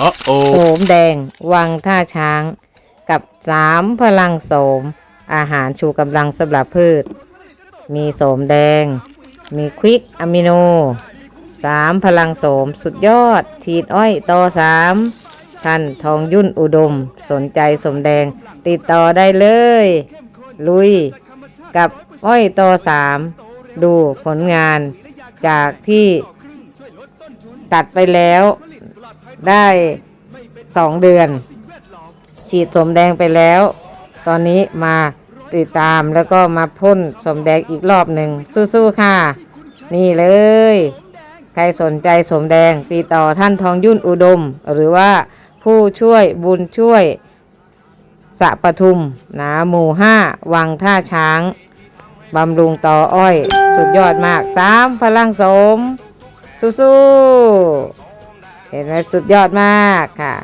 อ๋อโอโสมแดง วังท่าช้าง กับสามพลังโสม อาหารชูกำลังสำหรับพืช มีโสมแดง มีควิกอะมิโนสามพลังโสมสุดยอดฉีดอ้อยต่อสามท่านทองยุ่นอุดม สนใจสมแดง ติดต่อได้เลย ลุย กับอ้อยต่อสามดูผลงานจากที่ตัดไปแล้ว ได้สองเดือน ฉีดสมแดงไปแล้ว ตอนนี้มาติดตามแล้วก็มาพ่นสมแดงอีกรอบหนึ่งสู้ๆค่ะ นี่เลย ใครสนใจสมแดงติดต่อท่านทองยุ่นอุดม หรือว่าผู้ช่วยบุญช่วยสะปทุมนะหมู่ห้าวังท่าช้างบำรุงต่ออ้อย สุดยอดมากสามพลังสมสู้ๆ เห็นไหมสุดยอดมากค่ะ